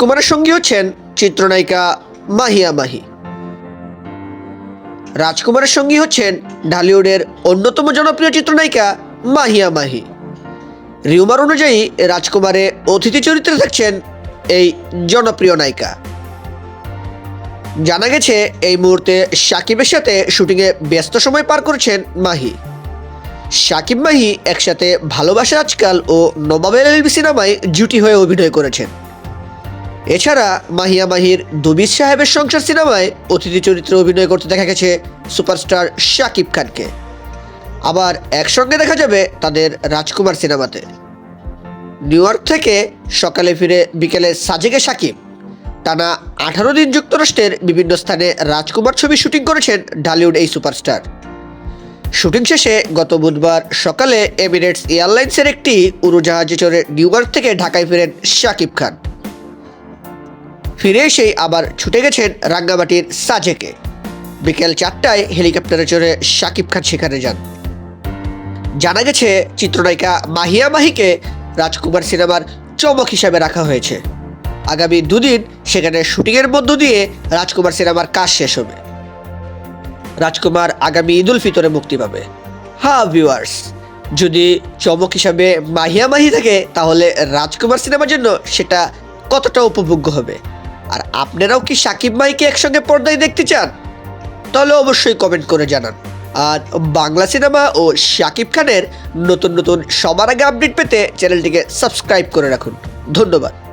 কুমারের সঙ্গী হচ্ছেন চিত্রনায়িকা মাহিয়া মাহি। রাজকুমারের সঙ্গী হচ্ছেন ঢালিউডের অন্যতম জনপ্রিয় চিত্রনায়িকা মাহিয়া মাহি। রিউমার অনুযায়ী রাজকুমারে অতিথি চরিত্রে থাকছেন এই জনপ্রিয় নায়িকা। জানা গেছে, এই মুহূর্তে সাকিবের সাথে শুটিংয়ে ব্যস্ত সময় পার করছেন মাহি। সাকিব মাহি একসাথে ভালোবাসা আজকাল ও নবাবের এলবি সিনেমায় জুটি হয়ে অভিনয় করেছেন। এছাড়া মাহিয়া মাহির দুবির সাহেবের সংসার সিনেমায় অতিথি চরিত্রে অভিনয় করতে দেখা গেছে সুপারস্টার শাকিব খানকে। আবার একসঙ্গে দেখা যাবে তাদের রাজকুমার সিনেমাতে। নিউ ইয়র্ক থেকে সকালে ফিরে বিকেলে সাজেকে সাকিব টানা আঠারো দিন যুক্তরাষ্ট্রের বিভিন্ন স্থানে রাজকুমার ছবি শুটিং করেছেন ঢালিউড এই সুপারস্টার। শুটিং শেষে গত বুধবার সকালে এমিরেটস এয়ারলাইন্সের একটি উড়োজাহাজে চড়ে নিউ ইয়র্ক থেকে ঢাকায় ফিরেন শাকিব খান। ফিরে এসেই আবার ছুটে গেছেন রাঙ্গামাটির সাজেকে। বিকেল চারটায় হেলিকপ্টারে চড়ে শাকিব খান সেখানে যান। জানা গেছে, চিত্রনায়িকা মাহিয়া মাহিকে রাজকুমার সিনেমার চমক হিসাবে রাখা হয়েছে। আগামী দুদিন সেখানে শুটিংয়ের মধ্য দিয়ে রাজকুমার সিনেমার কাজ শেষ হবে। রাজকুমার আগামী ঈদ উল ফিতরে মুক্তি পাবে। হ্যাঁ ভিউয়ার্স যদি চমক হিসাবে মাহিয়া মাহি থাকে, তাহলে রাজকুমার সিনেমার জন্য সেটা কতটা উপভোগ্য হবে? আর আপনারাও কি সাকিব মাইকে একসঙ্গে পর্দায় দেখতে চান? তাহলে অবশ্যই কমেন্ট করে জানান। আর বাংলা সিনেমা ও সাকিব খানের নতুন নতুন সবার আগে আপডেট পেতে চ্যানেলটিকে সাবস্ক্রাইব করে রাখুন। ধন্যবাদ।